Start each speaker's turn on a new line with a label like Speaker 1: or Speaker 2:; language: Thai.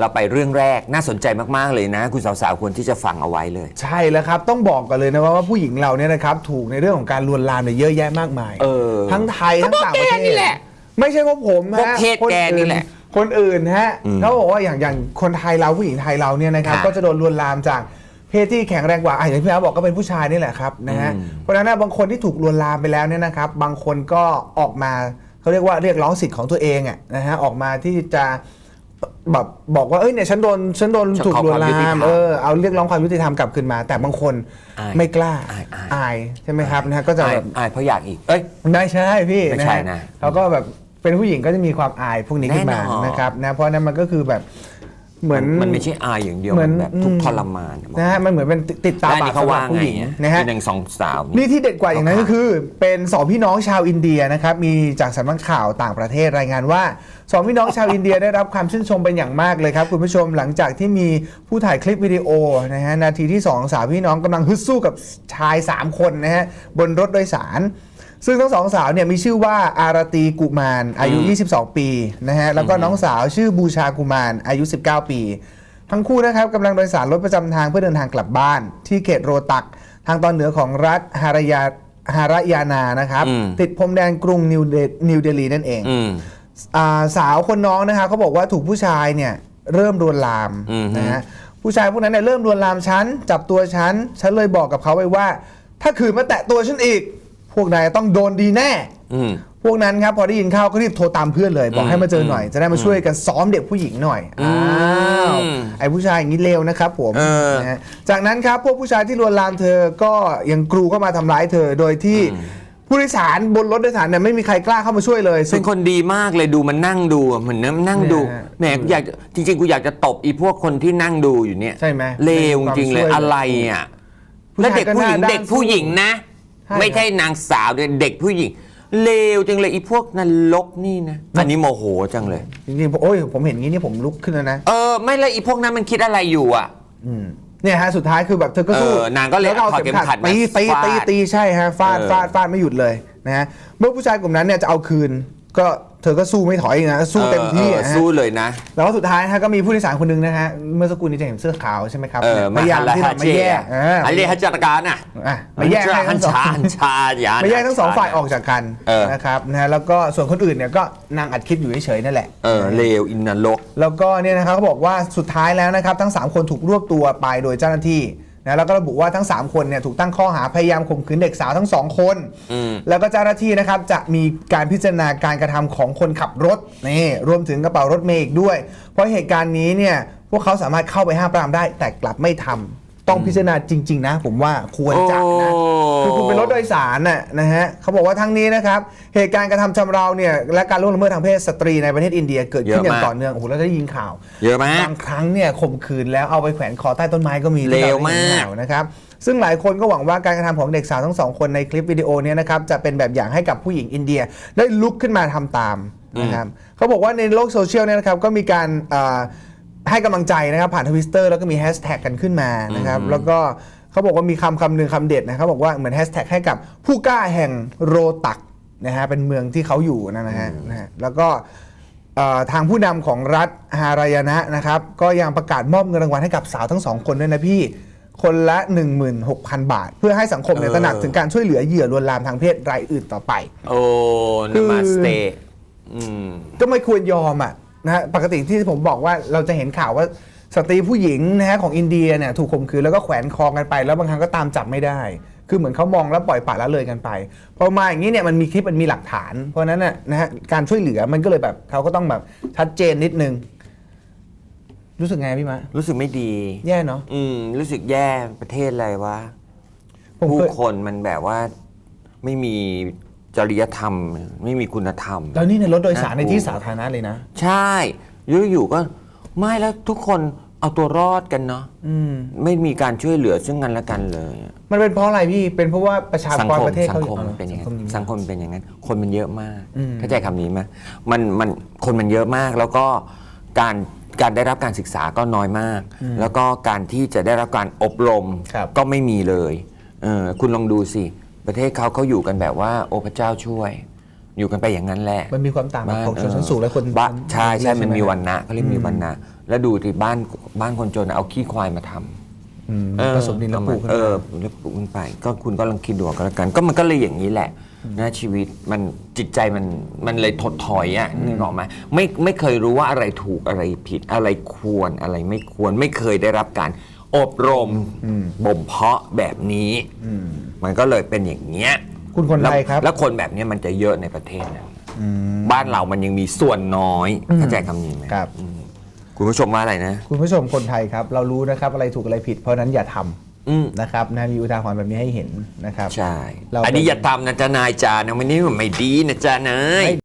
Speaker 1: เราไปเรื่องแรกน่าสนใจมากๆเลยนะ คุณสาวๆควรที่จะฟังเอาไว้เลย
Speaker 2: ใช่แล้วครับ ต้องบอกกันเลยนะว่าว่าผู้หญิงเราเนี่ยนะครับถูกในเรื่องของการลวนลามเนี่ยเยอะแยะมากมาย
Speaker 1: เออ
Speaker 2: ทั้งไทยทั้งต่างประเทศ
Speaker 1: ก็พวกแกนี่แหละ
Speaker 2: ไม่ใช่ว่าผม
Speaker 1: พวก
Speaker 2: ฮะ
Speaker 1: เพศแกนี่แหละ
Speaker 2: คนอื่นฮะ
Speaker 1: อืม
Speaker 2: เขาบอกว่าอย่างอย่างคนไทยเราผู้หญิงไทยเราเนี่ยนะครับ
Speaker 1: ค่ะ
Speaker 2: ก็จะโดนลวนลามจากเพศที่แข็งแรงกว่าอะอย่างที่พี่อาบอกก็เป็นผู้ชายนี่แหละครับนะฮะ
Speaker 1: อืม
Speaker 2: เพราะฉะนั้นนะบางคนที่ถูกลวนลามไปแล้วเนี่ยนะครับบางคนก็ออกมาเขาเรียกว่าเรียกร้องสิทธิ์ของตัวเองอะนะฮะออกมาที่จะ แบบบอกว่าเอ้ยเนี่ยฉันโดนฉันโดน
Speaker 1: ฉัน
Speaker 2: ถูก
Speaker 1: ขอ
Speaker 2: ลว
Speaker 1: คนวามยุติธร
Speaker 2: ลารม
Speaker 1: ม
Speaker 2: เออเอาเรียกร้องความยุติธรรมกลับคืนมา แต่บางคน
Speaker 1: อาย
Speaker 2: ไม่กล้า
Speaker 1: อายอาย
Speaker 2: อายใช่ไหมครับนะฮะก็จะ
Speaker 1: อาย
Speaker 2: แบบ
Speaker 1: อายเพราะอยากอีกเอ้ย
Speaker 2: ไม่ใช่พี่
Speaker 1: ไม่ใช่
Speaker 2: ฮ
Speaker 1: นะ
Speaker 2: เขาก็แบบเป็นผู้หญิงก็จะมีความอายพวกนี้ขึ้นมา
Speaker 1: แน่นอน
Speaker 2: นะครับนะเพราะฉะนั้นมันก็คือแบบ เหมือน
Speaker 1: มันไม่ใช่อายอย่างเดียว
Speaker 2: เหมื
Speaker 1: มั
Speaker 2: อน
Speaker 1: นแบบทุก
Speaker 2: อืม
Speaker 1: ข์ทรมาน
Speaker 2: นะฮะมันเหมือนเป็นติดตา
Speaker 1: แล้วอัน
Speaker 2: บา
Speaker 1: นี้
Speaker 2: ป
Speaker 1: เขา
Speaker 2: สำหรั
Speaker 1: ว่า
Speaker 2: บ
Speaker 1: ไง
Speaker 2: ผู้หญิง
Speaker 1: อะ
Speaker 2: นะฮะ
Speaker 1: มีหนึ่งสองสาว
Speaker 2: นี่ที่เด็ดกว่าอย่างนั้น
Speaker 1: ครั
Speaker 2: ก็
Speaker 1: บ
Speaker 2: คือ เป็นสองพี่น้องชาวอินเดียนะครับมีจากสำนักข่าวต่างประเทศรายงานว่าสองพี่น้องชาวอินเดียได้รับความชื่นชมเป็นอย่างมากเลยครับคุณผู้ชมหลังจากที่มีผู้ถ่ายคลิปวิดีโอนะฮะนาทีที่สองสาวพี่น้องกำลังฮึดสู้กับชาย 3 คนนะฮะบนรถโดยสาร ซึ่งทั้งสองสาวเนี่ยมีชื่อว่าอารตีกุมารอายุ 22 ปีนะฮะแล้วก็น้องสาวชื่อบูชากุมารอายุ 19 ปี ทั้งคู่นะครับกำลังโดยสารรถประจำทางเพื่อเดินทางกลับบ้าน ที่เขตโรตัก ทางตอนเหนือของรัฐฮารายาฮารายานานะครับ
Speaker 1: อืม
Speaker 2: ติดพรมแดนกรุงนิวเดนิวเดลีนั่นเอง
Speaker 1: อืม
Speaker 2: อ่าสาวคนน้องนะคะเขาบอกว่าถูกผู้ชายเนี่ยเริ่มลวนลาม
Speaker 1: อือฮึ
Speaker 2: นะฮะผู้ชายพวกนั้นเนี่ยเริ่มลวนลามฉันจับตัวฉันฉันเลยบอกกับเขาไปว่า ถ้าขืนมาแตะตัวฉันอีก พวกนายต้องโดนดีแน่
Speaker 1: อืม
Speaker 2: พวกนั้นครับพอได้ยินเข้าก็รีบโทรตามเพื่อนเลย บอก
Speaker 1: อืม
Speaker 2: ให้มาเจอหน่อย จะได้มาช่วยกันซ้อมเด็กผู้หญิงหน่อย
Speaker 1: อืม
Speaker 2: อ้าวไอ้ผู้ชายอย่างนี้เลวนะครับผม
Speaker 1: เออ
Speaker 2: นะฮะจากนั้นครับพวกผู้ชายที่ลวนลามเธอก็ยังกรูเข้ามาทำร้ายเธอ โดยที่ผู้โดยสารบนรถโดยสารเนี่ยไม่มีใครกล้าเข้ามาช่วยเลยสุ
Speaker 1: เป็
Speaker 2: ด
Speaker 1: นคนดีมากเลยดูมันนั่งดูอะเหมือนนั่งดู
Speaker 2: เนี่ยฮะ
Speaker 1: แหมอยากจริงๆกูอยากจะตบอีพวกคนที่นั่งดูอยู่เนี่ย
Speaker 2: ใช่ไหม
Speaker 1: เลวจริงๆเลย
Speaker 2: ในความช่วย
Speaker 1: อะไรอะ
Speaker 2: ผู้
Speaker 1: แล้ว
Speaker 2: ชาย
Speaker 1: เด็กผู้หญิง
Speaker 2: ก็หน้าด้าน
Speaker 1: เด็กผู้หญิงนะ
Speaker 2: ใช่
Speaker 1: ไม่ใช่นางสาวด้วยเด็กผู้หญิง เลวจังเลยอีพวกนรกนี่นะ อันนี้โมโหจังเลย
Speaker 2: จริงๆผมโอ้ยผมเห็นงี้นี่ผมลุกขึ้นแล้วนะ
Speaker 1: เออ ไม่แล้วอีพวกนั้นมันคิดอะไรอยู่อะ
Speaker 2: อืมเนี่ยฮะสุดท้ายคือแบบเธอก็สู้
Speaker 1: เออนางก็เลย
Speaker 2: แล้วเอา
Speaker 1: ถอดเข็มขัดมา
Speaker 2: ตีตี
Speaker 1: ฟาด
Speaker 2: ตีตีใช่ฮะฟาด
Speaker 1: เออ
Speaker 2: ฟาดฟาดไม่หยุดเลยนะฮะเมื่อผู้ชายกลุ่มนั้นเนี่ยจะเอาคืนก็เธอก็สู้ไม่ถอยนะสู้เต็มที่
Speaker 1: ออ
Speaker 2: อะฮะ
Speaker 1: สู้เลยนะ
Speaker 2: แล้วก็สุดท้ายนะฮะก็มีผู้โดยสารคนหนึ่งนะฮะเมื่อสักครู่นี้จะเห็นเสื้อขาวใช่ไหมครับ
Speaker 1: เออ
Speaker 2: พยายามที่จะมาแยก
Speaker 1: เอออันนี้ฮัจจารการน่ะ
Speaker 2: อะมาแยกให้
Speaker 1: ฮั
Speaker 2: ทั้
Speaker 1: น
Speaker 2: งสอง
Speaker 1: ชาฮันชาอย่า
Speaker 2: มาแยกทั้งสองฝ่ายออกจากกัน
Speaker 1: เออ
Speaker 2: นะครับนะฮะแล้วก็ส่วนคนอื่นเนี่ยก็นั่งอัดคลิปอยู่เฉยๆนั่นแหละ
Speaker 1: เออเลวอินนรก
Speaker 2: แล้วก็เนี่ยนะครับเขาบอกว่าสุดท้ายแล้วนะครับทั้ง 3 คนถูกรวบตัวไปโดยเจ้าหน้าที่ นะแล้วก็ระบุว่าทั้ง 3 คนเนี่ยถูกตั้งข้อหาพยายามข่มขืนเด็กสาวทั้ง2คน
Speaker 1: อืม
Speaker 2: แล้วก็เจ้าหน้าที่นะครับจะมีการพิจารณาการกระทำของคนขับรถนี่รวมถึงกระเป๋ารถเมย์อีกด้วย เพราะเหตุการณ์นี้เนี่ยพวกเขาสามารถเข้าไปห้ามปรามได้แต่กลับไม่ทำ ต้องพิจารณาจริง ๆ นะ ผมว่าควรจะนะ
Speaker 1: โอ้
Speaker 2: คือคุณเป็นรถโดยสารน่ะนะฮะเขาบอกว่าทั้งนี้นะครับ เหตุการณ์กระทำชำเราเนี่ยและการล่วงละเมิดทางเพศสตรีในประเทศอินเดียเกิดขึ้นอย่างต่อเนื่องโอ้โหเราได้ยินข่าว
Speaker 1: เยอะมาก
Speaker 2: บางครั้งเนี่ยข่มขืนแล้วเอาไปแขวนคอใต้ต้นไม้ก็มี
Speaker 1: เลวมาก
Speaker 2: ที่เรได้ยินข่วนะครับซึ่งหลายคนก็หวังว่าการกระทำของเด็กสาวทั้งสองคนในคลิปวิดีโอเนี้นะครับจะเป็นแบบอย่างให้กับผู้หญิงอินเดียได้ลุกขึ้นมาทำตามนะครับเขาบอกว่าในโลกโซเชียลเนี่ยนะครับก็มีการเอ่อ ให้กำลังใจนะครับผ่านทวิสเตอร์แล้วก็มีแฮชแท็กกันขึ้นมานะครับแล้วก็เขาบอกว่ามีคำคำหนึ่งคำเด็ดนะเขาบอกว่าเหมือนแฮชแท็กให้กับผู้กล้าแห่งโรตักนะฮะเป็นเมืองที่เขาอยู่นะนะฮะนะฮะแล้วก็เอ่อทางผู้นำของรัฐฮารายนะนะครับก็ยังประกาศมอบเงินรางวัลให้กับสาวทั้งสองคนด้วยนะพี่ คนละ 16,000 บาท เพื่อให้สังคมเนี่ย
Speaker 1: เออ
Speaker 2: ตระหนักถึงการช่วยเหลือเหยื่อลวนลามทางเพศรายอื่นต่อไป
Speaker 1: โอ้
Speaker 2: คื
Speaker 1: นา
Speaker 2: อ
Speaker 1: มาสเตอืม
Speaker 2: ก็ไม่ควรยอมอะ นะฮะปกติที่ผมบอกว่าเราจะเห็นข่าวว่าสตรีผู้หญิงนะฮะของอินเดียเนี่ยถูกข่มขืนแล้วก็แขวนคอกันไป แล้วบางครั้งก็ตามจับไม่ได้ คือเหมือนเขามองแล้วปล่อยปละละเลยกันไปพอมาอย่างนี้เนี่ยมันมีคลิปมันมีหลักฐาน เพราะฉะนั้นน่ะนะฮะการช่วยเหลือมันก็เลยแบบเขาก็ต้องแบบชัดเจนนิดนึง รู้สึกไงพี่มะ
Speaker 1: รู้สึกไม่ดี
Speaker 2: แย่เนาะ
Speaker 1: อืม รู้สึกแย่ประเทศอะไรวะ
Speaker 2: ผม
Speaker 1: ผู้
Speaker 2: เคย
Speaker 1: คนมันแบบว่าไม่มี จริยธรรม ไม่มีคุณธรรม
Speaker 2: แล้วนี่ในรถโดยสารใน
Speaker 1: น่ากลัว
Speaker 2: ที่สาธารณะเลยนะ
Speaker 1: ใช่อยู่ๆก็ไม่แล้วทุกคนเอาตัวรอดกันเนาะ
Speaker 2: อืม
Speaker 1: ไม่มีการช่วยเหลือซึ่งกันและกันเลย
Speaker 2: มันเป็นเพราะอะไรพี่ เป็นเพราะว่าประชา
Speaker 1: สัง
Speaker 2: กร
Speaker 1: คม
Speaker 2: ประเทศ
Speaker 1: สั
Speaker 2: เขา
Speaker 1: งคม
Speaker 2: อ๋อ
Speaker 1: เป็นอย่างนั้น
Speaker 2: สังคม
Speaker 1: สังคมเป็นอย่างนั้น คนมันเยอะมาก
Speaker 2: อืม
Speaker 1: เข้าใจคำนี้ไหมมันมันคนมันเยอะมากแล้วก็การการได้รับการศึกษาก็น้อยมาก แล้วก็การที่จะได้รับการอบรม
Speaker 2: ครับ
Speaker 1: ก็ไม่มีเลยเออคุณลองดูสิ ประเทศเขาเขาอยู่กันแบบว่า โอ้พระเจ้าช่วยเอยู่กันไปอย่างนั้นแหละ
Speaker 2: มันมีความต่างกับของชนชั้นสูงและคน
Speaker 1: บ้านใช่ใช่
Speaker 2: ไห
Speaker 1: มันมีวันนะเขาเรียกมีวันนะแล้วดูที่บ้านบ้านคนจนเอาขี้ควายมาทำ
Speaker 2: อืม
Speaker 1: เออ
Speaker 2: ผสมดินแล้วปลูกขึ้น
Speaker 1: เอ
Speaker 2: มา
Speaker 1: อแล้วปลูกมันไป ก็คุณก็ลองคิดดูก็แล้วกัน ก็มันก็เลยอย่างนี้แหละนะชีวิตมันจิตใจมันมันเลยถดถอยอะนึกออกไหมไม่ไม่เคยรู้ว่าอะไรถูกอะไรผิดอะไรควรอะไรไม่ควรไม่เคยได้รับการอบรมบ่มเพาะแบบนี้ มันก็เลยเป็นอย่างเงี้ย
Speaker 2: คุณคนไทยครับ
Speaker 1: แล้วแล้วคนแบบเนี้ยมันจะเยอะในประเทศนะบ้านเรามันยังมีส่วนน้อยเข้าใจคำนี้ไหม
Speaker 2: ครับ
Speaker 1: คุณผู้ชมว่าอะไรนะ
Speaker 2: คุณผู้ชมคนไทยครับ เรารู้นะครับอะไรถูกอะไรผิด เพราะฉะนั้นอย่าท
Speaker 1: อืมำ
Speaker 2: นะครับนะมีอุทาหรณ์แบบนี้ให้เห็นนะครับ
Speaker 1: ใช่
Speaker 2: เรา
Speaker 1: อันนี้อย่าทำนะจ๊ะนายจานะไม่นี่ไม่ดีนะจ๊ะนาย